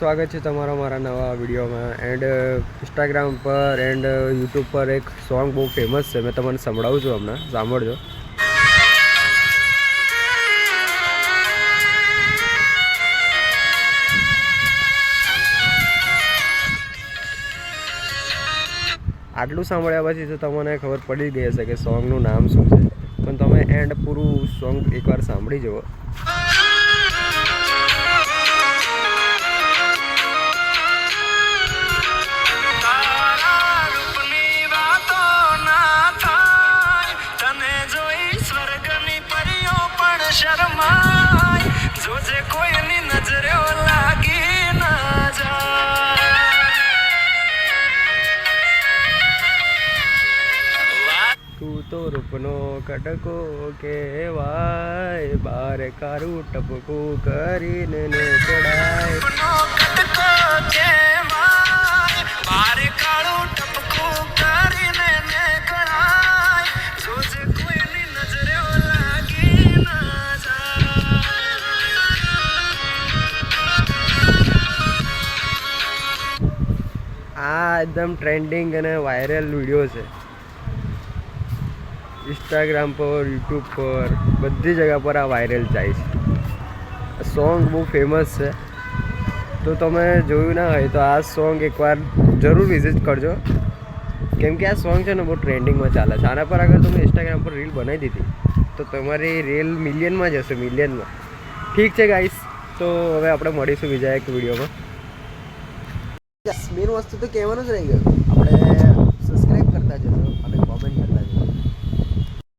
સ્વાગત છે તમારા મારા નવા વિડીયોમાં. એન્ડ ઇન્સ્ટાગ્રામ પર એન્ડ યુટ્યુબ પર એક સોંગ બહુ ફેમસ છે. મેં તમને સંભળાવું છું હમણાં. સાંભળજો. આટલું સાંભળ્યા પછી તો તમને ખબર પડી ગઈ હશે કે સોંગનું નામ શું છે. પણ તમે એન્ડ પૂરું સોંગ એકવાર સાંભળી જુઓ. જોજે કોઈની નજરે લાગી ના જાય. તું તો રૂપનો કટકો કેવાય બાર કારું ટપકું કરીને ને ચડાય આ એકદમ ટ્રેન્ડિંગ અને વાયરલ વીડિયો છે. ઇન્સ્ટાગ્રામ પર યુટ્યુબ પર, બધી જગ્યા પર આ વાયરલ જાય છે. સોંગ બહુ ફેમસ છે. તો તમે જોયું ના હોય તો આ સોંગ એકવાર જરૂર વિઝિટ કરજો. કેમ કે આ સોંગ છે ને બહુ ટ્રેન્ડિંગમાં ચાલે છે. આના પર અગર તમે ઇન્સ્ટાગ્રામ પર રીલ બનાવી દીધી. તો તમારી રીલ મિલિયનમાં જશે મિલિયનમાં ઠીક છે ગાઈસ તો હવે આપણે મળીશું બીજા એક વિડીયોમાં મેઇન વસ્તુ તો કહેવાનું જ રહી ગયું. આપણે